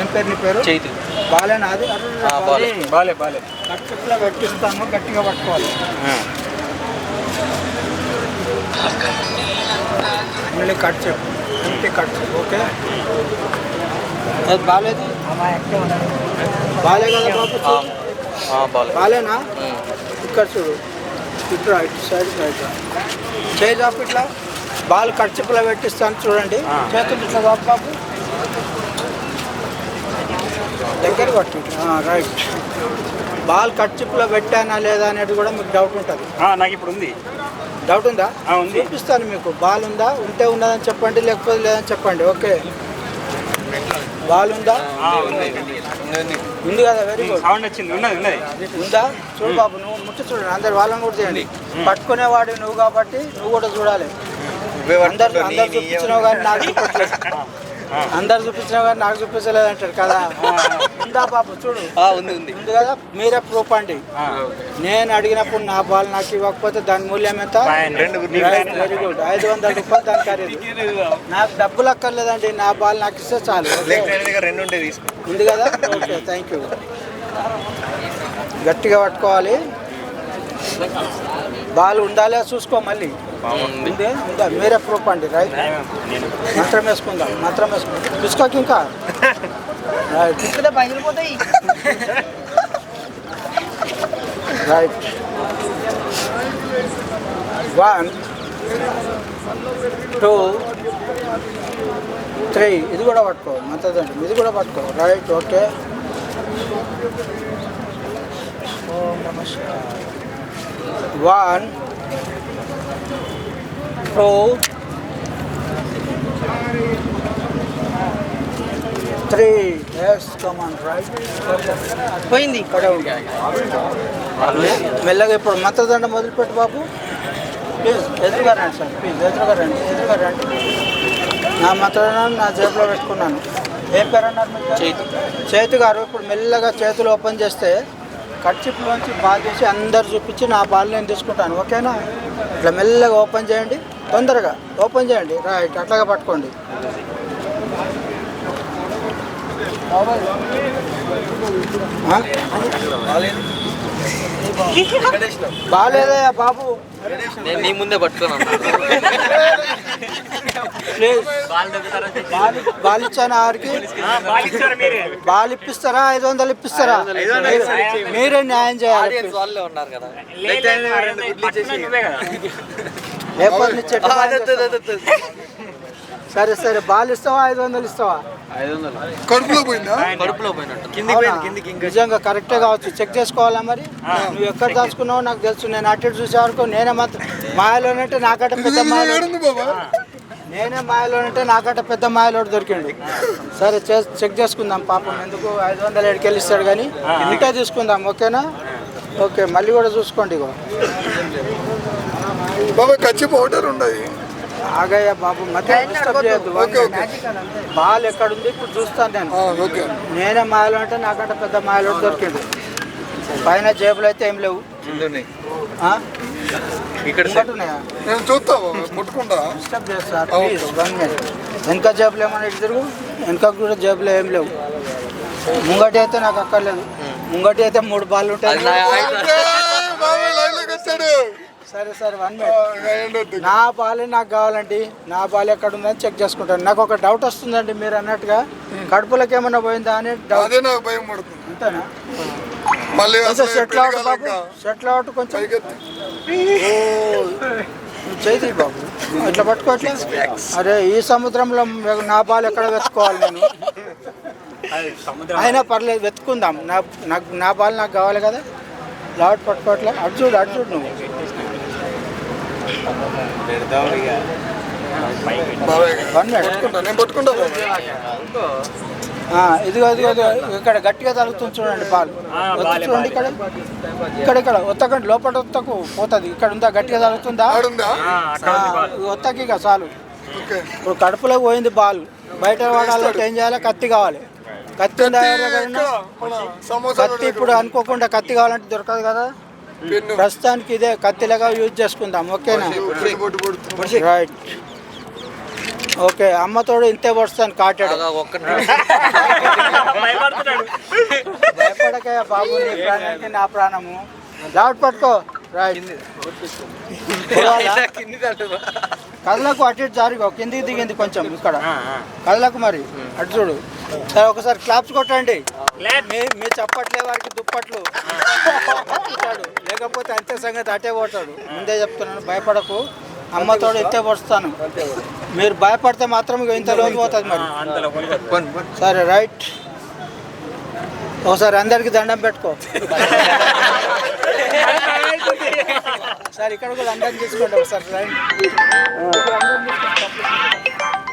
ఏం పేరు నీ పేరు? చేతి. బాలేనా అది బాలే. బాలే. బాలే కట్టుకులా పెట్టిస్తాము గట్టిగా పట్టుకోవాలి. మళ్ళీ కట్ చెప్పు. ఇంటి కట్ చెప్పు ఓకే? అది బాలేదు బాలే కదా బాబు? బాలేనా? ఇక్కడ చూడు. ఇటు రైట్ సైడ్ రైట్ చేయి చాపు ఇట్లా. బాల్ కట్చిప్పులో పెట్టిస్తాను చూడండి. చేతులు ఇట్లా బాబు. దగ్గర రైట్ బాల్ కట్చిప్పులో పెట్టానా లేదా అనేది కూడా మీకు డౌట్ ఉంటుంది. నాకు ఇప్పుడు ఉంది. డౌట్ ఉందా? ఉంది. చూపిస్తాను మీకు. బాల్ ఉందా? ఉంటే ఉన్నదని చెప్పండి లేకపోతే లేదని చెప్పండి. ఓకే. బాల్ ఉందా? ఉంది. కదా వెరీ గుడ్ సౌండ్ వచ్చింది. ఉన్నది ఉన్నది. ఉందా? చూడు బాబు నువ్వు ముట్టు చూడండి. అందరు వాళ్ళని కూడా చేయండి పట్టుకునేవాడు నువ్వు కాబట్టి నువ్వు కూడా చూడాలి. అందరు అందరు చూపించినావు కానీ నాకు అందరు చూపించినావు కానీ నాకు చూపించలేదు అంటారు కదా. ఉందా బాబు చూడు. ఉంది ఉంది. ఉంది కదా మీరే ప్రూఫ్ అండి. నేను అడిగినప్పుడు నా బాల్ నాకు ఇవ్వకపోతే దాని మూల్యం ఎంత? వెరీ గుడ్ ఐదు వందల రూపాయలు దాని ఖరీదు. నాకు డబ్బులు అక్కర్లేదండి నా బాల్ నాకు ఇస్తే చాలు. ఉంది కదా? ఓకే థ్యాంక్ యూ గట్టిగా పట్టుకోవాలి. బాల్ ఉండాలి చూసుకో మళ్ళీ. ఉంది ఉందా? మీరే ప్రూఫ్ అండి రైట్ మంత్రం వేసుకుందాం మంత్రం వేసుకుందాం. చూసుకోకి ఇంకా. Right. Right. One two three. ఇది కూడా పట్టుకో మంత్రదండం. ఇది కూడా పట్టుకో. Right okay. ఓం నమ one two three yes come on right పోయింది మెల్లగా ఇప్పుడు మంత్రదండం మొదలుపెట్టు బాబు. ప్లీజ్ ఎదురుగా రండి సార్ ప్లీజ్ ఎదురుగా రండి ఎదురుగా రండి. నా మంత్రదండం నా జేబులో పెట్టుకున్నాను. ఏ పేరు అన్నారు మీ పేరు? చేతి. చేతి గారు ఇప్పుడు మెల్లగా చేతులు ఓపెన్ చేస్తే కట్చిప్లోంచి బాల్ చేసి అందరు చూపించి నా బాల్ నేను తీసుకుంటాను ఓకేనా ఇట్లా మెల్లగా ఓపెన్ చేయండి తొందరగా ఓపెన్ చేయండి రైట్ అట్లాగా పట్టుకోండి ఆ? బాలేదయ్యా బాబు. నేను నీ ముందే పట్టుకున్నాను ప్లీజ్. బాల్ బాల్ ఆడికి ఇప్పిస్తారా? ఐదు వందలు ఇప్పిస్తారా? మీరే- న్యాయం చేయాలి. లేకపోతే చెట్టు? సరే సరే బాల్ ఇస్తావా? ఐదు వందలు ఇస్తావా? కడుపులో పోయిందా? కడుపులో పోయినట్టు? నిజంగా కరెక్టే కావచ్చు. చెక్ చేసుకోవాలా మరి? నువ్వు ఎక్కడ దాచుకున్నావు నాకు తెలుసు. నేను అటు ఇటు చూసే వరకు నేనే మాత్రం మాయలోనంటే నాకంటే పెద్ద మాయలో నేనే మాయలోనంటే నాకంటే పెద్ద మాయలోడు దొరికిండు. సరే చే- చెక్ చేసుకుందాం పాపం. ఎందుకు? ఐదు వందలు ఏడుకెళ్ళి ఇస్తాడు కానీ ఇంటే తీసుకుందాం ఓకేనా? ఓకే మళ్ళీ కూడా చూసుకోండి ఇగో. బాబా కచ్చి పౌడర్ ఉండదు ఆగయ్య బాబు మధ్య డిస్టర్బ్ చేయొద్దు. బాల్ ఎక్కడుంది? ఇప్పుడు చూస్తాను నేను. ఓకే నేనే మాయలో అంటే నాకంటే పెద్ద మాయలో దొరికిండు. పైన జేబులు అయితే ఏం లేవు. ఆ? ఇక్కడ నేను చూస్తా బాబా ముట్టుకుంటా డిస్టర్బ్ చేస్తారు ప్లీజ్ వన్ మినిట్ వెనక జేబులు ఏమన్నా ఇటు తిరుగు. వెనక కూడా జేబులు ఏం లేవు. ముంగటి అయితే నాకు అక్కర్లేదు. ముంగటి అయితే మూడు బాల్ ఉంటాయి. సరే సరే వన్ మినిట్. నా బాలే నాకు కావాలండి. నా బాల్ ఎక్కడ ఉందని చెక్ చేసుకుంటాను. నాకు ఒక డౌట్ వస్తుందండి మీరు అన్నట్టుగా. కడుపులోకి ఏమన్నా పోయిందా అని డౌట్ అదే నాకు భయం పడుతుంది అంతేనా? మళ్ళీ సెటిల్ అవుట్ బాబు. సెటిల్ అవుట్ కొంచెం చేయి బాబు. ఇట్లా పట్టుకోవట్లే అరే ఈ సముద్రంలో నా బాల్ ఎక్కడ వెతుక్కోవాలి నేను? సముద్రం అయినా పర్లేదు వెతుకుందాం నా నాకు నా బాల్ నాకు కావాలి కదా. లాట్ పట్టుకోవట్లే. అటు చూడు అటు చూడు నువ్వు బాబా వన్ మినిట్ పట్టుకుంటా నేను పట్టుకుంటా బాబా ఆ, ఇదిగో ఇదిగో ఇదిగో ఇక్కడ గట్టిగా తగులుతుంది చూడండి బాలే, చూడండి ఇక్కడ. ఇక్కడ ఇక్కడ ఒత్తకండి లోపల ఒత్తకు పోతుంది. ఇక్కడ ఉందా? గట్టిగా బాల్. ఒత్తకి ఇక చాలు. ఇప్పుడు కడుపులో పోయింది బాల్. బయట వాడాలంటే ఏం చేయాలి? కత్తి కావాలి. కత్తి కత్తి ఇప్పుడు అనుకోకుండా కత్తి కావాలంటే దొరకదు కదా. ప్రస్తుతానికి ఇదే కత్తిలాగా యూజ్ చేసుకుందాం ఓకేనా? రైట్ ఓకే అమ్మతోడు ఇంతే పడుస్తాను కాటాడు. భయపడకయ్యా బాబు నీ ప్రాణానికి నా ప్రాణము. లాట్ పట్టుకో. కళ్ళకు అటు ఇటు జారిగో కిందికి దిగింది కొంచెం ఇక్కడ. కళ్ళకు మరి. అటు చూడు. సరే ఒకసారి క్లాప్స్ కొట్టండి. మీ చప్పట్లే వారికి దుప్పట్లు. కొట్టాడు. లేకపోతే అంతే సంగతి అటే పోతాడు. ముందే చెప్తున్నాను భయపడకు. అమ్మతోడు ఇంతే పడుస్తాను. మీరు భయపడితే మాత్రం ఇంత లోతు పోతుంది మరి. సరే రైట్. ఒకసారి అందరికి దండం పెట్టుకో. సార్ ఇక్కడ కూడా అందరం తీసుకోండి ఒకసారి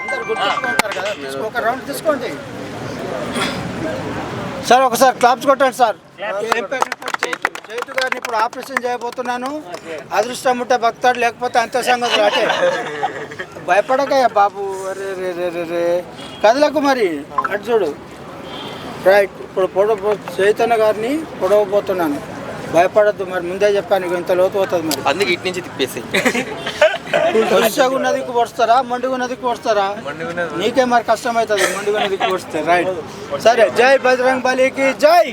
అందరు కదా ఒక రౌండ్ తీసుకోండి. సార్ ఒకసారి క్లాప్స్ కొట్టండి సార్. చైతు గారిని ఇప్పుడు ఆపరేషన్ చేయబోతున్నాను. అదృష్టం ఉంటే భక్తాడు లేకపోతే అంతే సంగతులు అటే. భయపడకయ్యా బాబు. అరే రే రే రే రే. కదలకు మరి. అటు చూడు. రైట్ ఇప్పుడు పొడవ చైతన్య గారిని పొడవబోతున్నాను. భయపడద్దు మరి ముందే చెప్పాను ఇక ఇంత లోతు పోతుంది మరి. అందుకే ఇటు నుంచి తిప్పేసి. వరుసగా ఉన్నదికి పొడుస్తారా మండుగా ఉన్నదికి పొడుస్తారా? నీకే మరి కష్టం అవుతుంది మండుగా ఉన్నదికి పొడిస్తే రైట్ సరే జై బజరంగ్ బలికి జై.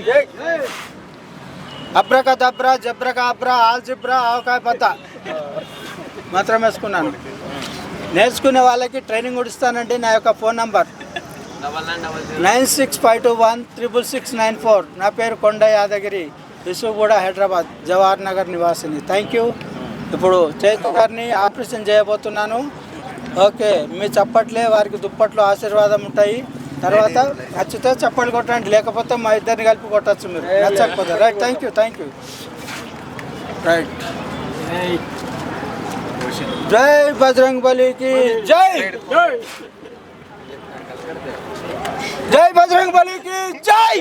అబ్రక దబ్రా జబ్రక అబ్రా ఆల్ జిబ్రా ఆవకాయ పత్త. మాత్రం వేసుకున్నాను. నేర్చుకునే వాళ్ళకి ట్రైనింగ్ కూడా ఇస్తానండి నా యొక్క phone number. Nine six five two one triple six nine four. నా పేరు కొండ యాదగిరి. విశ్వగూడ హైదరాబాద్ జవహర్ నగర్ నివాసిని. థ్యాంక్ యూ ఇప్పుడు చైతు గారిని ఆపరేషన్ చేయబోతున్నాను. ఓకే మీ చప్పట్లే వారికి దుప్పట్లు ఆశీర్వాదం ఉంటాయి. తర్వాత నచ్చితే చప్పట్లు కొట్టండి లేకపోతే మా ఇద్దరిని కలిపి కొట్టచ్చు మీరు. నచ్చకపోతే. Right thank you thank you right జై బజరంగ్ బలికి జై! జై బజరంగ్ బలికి జై!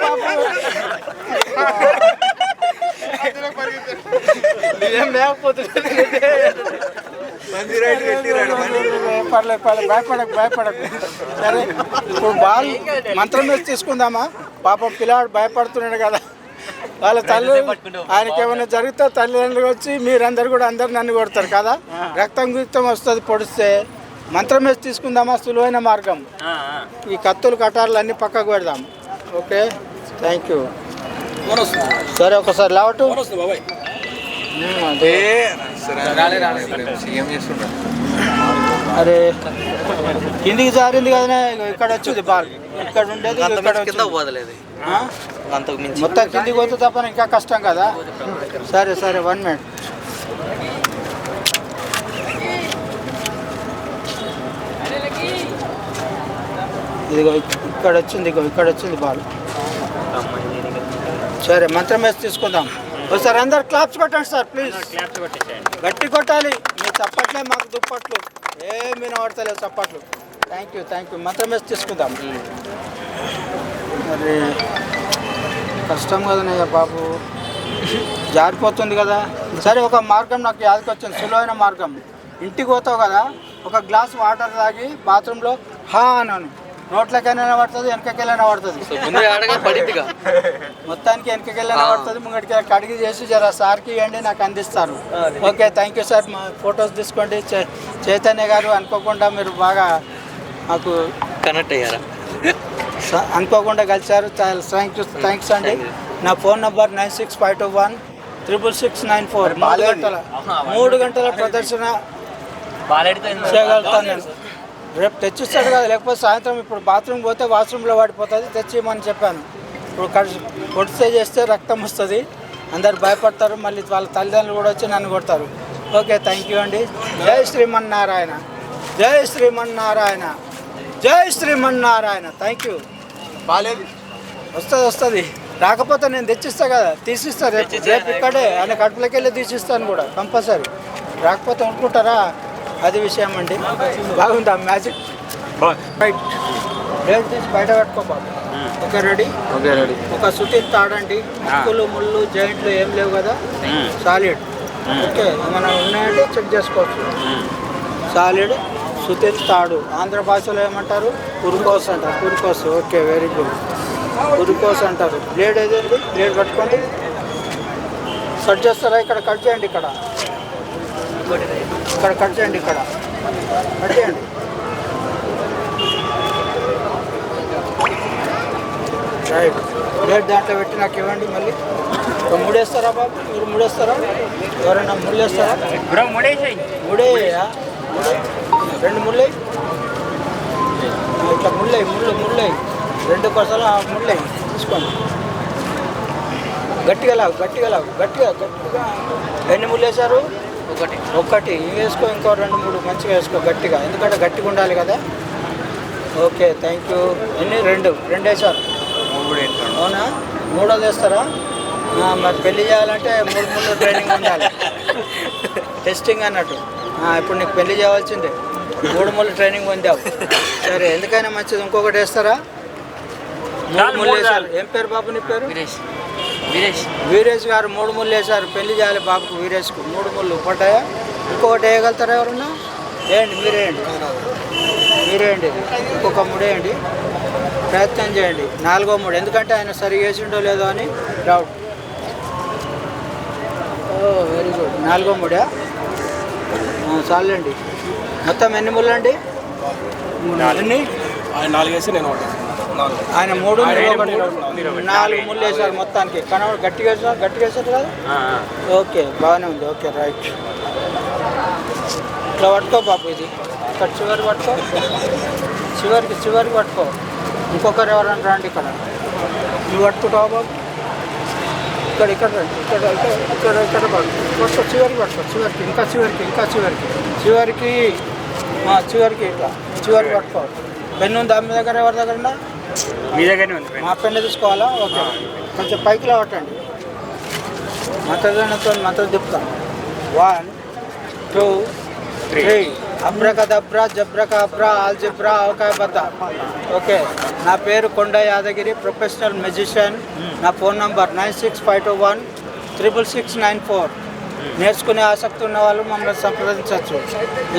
బాబు? ఏం లేకపోతున్నాడు. పర్లేదు పర్లేదు భయపడకు భయపడకు. సరే ఇప్పుడు బాల్ మంత్రం వేసి తీసుకుందామా? పాపం పిల్లాడు భయపడుతున్నాడు కదా. వాళ్ళ తల్లి ఆయనకి ఏమైనా జరిగితే తల్లిదండ్రులు వచ్చి మీరందరూ కూడా అందరు నన్ను కొడతారు కదా. రక్తం గురితం వస్తుంది పొడిస్తే. మంత్రం వేసి తీసుకుందామా? సులువైన మార్గం. ఈ కత్తులు కటార్లు అన్ని పక్కకు పెడదాం. ఓకే? థ్యాంక్ యూ సరే ఒకసారి లేవటు. అరే కిందికి జారింది కదా ఇక్కడ వచ్చింది బాల్. ఇక్కడ ఉండేది అంత ఇక్కడ మించి కింద వచ్చింది. పోదలేదు ఆ? అంతకు మించి మొత్తం కిందికి పోతే తప్ప ఇంకా కష్టం కదా? సరే సరే వన్ మినిట్. ఇదిగో ఇక్కడ వచ్చింది ఇగో ఇక్కడ వచ్చింది బాల్. సరే మంత్రం వేసి తీసుకుందాం. ఒకసారి అందరు క్లాప్స్ కొట్టండి సార్ ప్లీజ్ గట్టి కొట్టాలి. మీ చప్పట్లే మాకు దుప్పట్లు. ఏమి వినబడతలేవు చప్పట్లు. థ్యాంక్ యూ థ్యాంక్ యూ మంత్రం వేసి తీసుకుందాం. మరి కష్టం కదనయ్య బాబు. జారిపోతుంది కదా. సరే ఒక మార్గం నాకు యాదకి వచ్చింది. సులువైన మార్గం. ఇంటికి పోతావు కదా ఒక గ్లాస్ వాటర్ తాగి బాత్రూంలో హా అన్నాను నోట్లకైనా పడుతుంది వెనకకెళ్ళైనా పడుతుంది. మొత్తానికి వెనకకెళ్ళైనా పడుతుంది ముంగడికి కడిగి చేసి జర సార్కి ఇవ్వండి నాకు అందిస్తారు. ఓకే థ్యాంక్ యూ సార్ మా ఫొటోస్ తీసుకోండి. చే- చైతన్య గారు అనుకోకుండా మీరు బాగా మాకు కనెక్ట్ అయ్యారా? అనుకోకుండా కలిశారు. చాలా థ్యాంక్ యూ థ్యాంక్స్ అండి. నా phone number nine six five two one triple six nine four మూడు గంటల మూడు గంటల ప్రదర్శన చేయగలుగుతాను నేను. రేపు తెచ్చిస్తాడు కదా లేకపోతే సాయంత్రం ఇప్పుడు బాత్రూమ్ పోతే వాష్రూమ్లో పడిపోతుంది తెచ్చిమని చెప్పాను. ఇప్పుడు కొడితే చేస్తే రక్తం వస్తుంది అందరు భయపడతారు మళ్ళీ వాళ్ళ తల్లిదండ్రులు కూడా వచ్చి నన్ను కొడతారు. ఓకే థ్యాంక్ యూ అండి. జై శ్రీమన్నారాయణ. జై శ్రీమన్నారాయణ. జై శ్రీమన్నారాయణ. Thank you. బాలేదు. వస్తుంది వస్తుంది. రాకపోతే నేను తెచ్చిస్తా కదా తీసిస్తా రేపు. రేపు ఇక్కడే ఆయన కడుపులోకి వెళ్ళి తీసిస్తాను కూడా కంపల్సరీ. రాకపోతే అనుకుంటారా? అది విషయం అండి. బాగుందా మ్యాజిక్? రైట్ రేపు తీసి బయట పెట్టుకో బాబు. Okay ready. Okay ready. ఒక సుతిని తాడండి. ముక్కులు ముళ్ళు జాయింట్లు ఏం లేవు కదా? సాలిడ్ ఓకే ఏమైనా ఉన్నాయంటే చెక్ చేసుకోవచ్చు. సాలిడ్ సుతిన్ తాడు. ఆంధ్ర భాషలో ఏమంటారు? పురుకోస్ అంటారు. పురుకోస్ ఓకే వెరీ గుడ్ పురుకోస్ అంటారు. బ్లేడ్ ఏదండి? బ్లేడ్ పట్టుకోండి. కట్ చేస్తారా? ఇక్కడ కట్ చేయండి ఇక్కడ. ఇక్కడ కట్ చేయండి ఇక్కడ. కట్ చేయండి రైట్ ప్లేట్ దాంట్లో పెట్టి నాకు ఇవ్వండి మళ్ళీ. ఒక మూడేస్తారా బాబు? మీరు మూడేస్తారా? ఎవరైనా ముళ్ళేస్తారా ముడేయా రెండు ముళ్ళై ఇట్లా ముళ్ళై ముళ్ళు ముళ్ళై రెండు కొసలు ముళ్ళై తీసుకోండి. గట్టిగా లాగు గట్టిగా లాగు గట్టిగా గట్టిగా. ఎన్ని ముళ్ళు వేశారు ఒకటి. ఒక్కటి వేసుకో ఇంకో రెండు మూడు మంచిగా వేసుకో గట్టిగా. ఎందుకంటే గట్టిగా ఉండాలి కదా. ఓకే థ్యాంక్ యూ ఎన్ని? రెండు. రెండు వేశారు అవునా? మూడోది వేస్తారా? మరి పెళ్ళి చేయాలంటే మూడు మూడు ట్రైనింగ్ ఉండాలి. టెస్టింగ్ అన్నట్టు. ఆ, ఇప్పుడు నీకు పెళ్ళి చేయవలసిందే. మూడు మూడు ట్రైనింగ్ పొందావు. సరే ఎందుకైనా మంచిది. ఇంకొకటి వేస్తారా? మూడు వేశారు ఏం పేరు బాబు నీ పేరు? వీరేష్. వీరేష్ గారు మూడు ముళ్ళు వేశారు. పెళ్ళి చేయాలి బాబుకు వీరేష్కు. మూడు ముళ్ళు పడ్డాయా ఇంకొకటి వేయగలుగుతారా ఎవరన్నా? వేయండి మీరేయండి. మీరేయండి. ఇంకొక మూడు వేయండి. ప్రయత్నం చేయండి. నాలుగో మూడు. ఎందుకంటే ఆయన సరిగా వేసిండో లేదో అని డౌట్ ఓ వెరీ గుడ్ నాలుగో మూడా? ఆ, చాలండి. మొత్తం ఎన్ని ముళ్ళు అండి ఎన్ని ఆయన నాలుగు వేసి నేను ఒకటి. ఆయన మూడు. నాలుగు ముళ్ళు వేశారు మొత్తానికి. కానీ గట్టిగా వేసారు గట్టిగా వేసారు కదా? ఓకే బాగానే ఉంది. Okay right. ఇట్లా పట్టుకో బాబు ఇది. ఇక్కడ చివరి పట్టుకో. చివరికి చివరికి పట్టుకో. ఇంకొకరు ఎవరైనా రండి ఇక్కడ. నువ్వు పట్టుకుంటావా బాబు? ఇక్కడ ఇక్కడ రండి ఇక్కడ ఇక్కడ ఇక్కడ పట్టుకో చివరికి పట్టుకో. చివరికి ఇంకా చివరికి ఇంకా చివరికి. చివరికి చివరికి ఇట్లా. చివరికి పట్టుకో. పెన్ను మీ దగ్గర ఎవరి దగ్గర మీ దగ్గరనే ఉంది. మా పెన్ను తీసుకోవాలా? ఓకే. కొంచెం పైకి లేవటండి మంత్రదండంతో మంత్రం చెప్తాం. One two three. అబ్రకదబ్రా జబ్రకబ్రా ఆల్జిబ్రా అవకాయ బద్ద ఓకే. నా పేరు కొండ యాదగిరి ప్రొఫెషనల్ మెజిషియన్. నా phone number nine six five two one triple six nine four. నేర్చుకునే ఆసక్తి ఉన్న వాళ్ళు మమ్మల్ని సంప్రదించవచ్చు.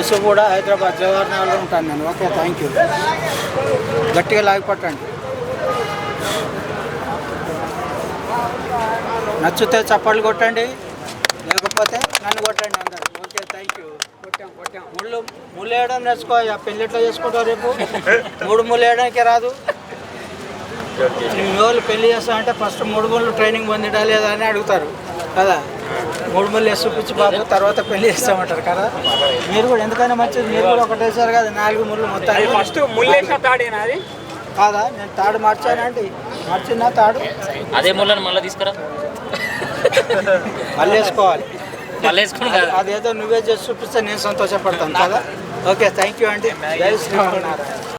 ఇసు కూడా హైదరాబాద్ జవహర్ నగర్లో ఉంటాను నేను. Okay thank you. గట్టిగా లాగి పట్టండి నచ్చితే చప్పట్లు కొట్టండి. లేకపోతే నన్ను కొట్టండి అందరు. Okay thank you. కొట్టాం కొట్టాం. ముళ్ళు ముళ్ళు వేయడం నేర్చుకో. ఆ పెళ్ళి ఎట్లా చేసుకుంటావు రేపు. మూడు ముళ్ళు వేయడానికే రాదు. వాళ్ళు పెళ్ళి చేస్తామంటే ఫస్ట్ మూడు ముళ్ళు ట్రైనింగ్ పొందిడా లేదా అని అడుగుతారు. కదా? మూడు ముళ్ళు వేసి చూపించి బాబు తర్వాత పెళ్ళి చేస్తామంటారు కదా. మీరు కూడా ఎందుకైనా మంచిది మీరు కూడా ఒకటేసారి కదా నాలుగు ముళ్ళు మొత్తం ఫస్ట్ ముళ్ళేసిన తాడేనా అది? కాదా? నేను తాడు మార్చానండి మార్చిందా తాడు? అదే ముళ్ళని మళ్ళీ తీసుకురా. మళ్ళీ వేసుకోవాలి. మళ్ళీ అదేదో నువ్వే చేసి చూపిస్తే నేను సంతోషపడతాను కదా? ఓకే థ్యాంక్ యూ అండి. జై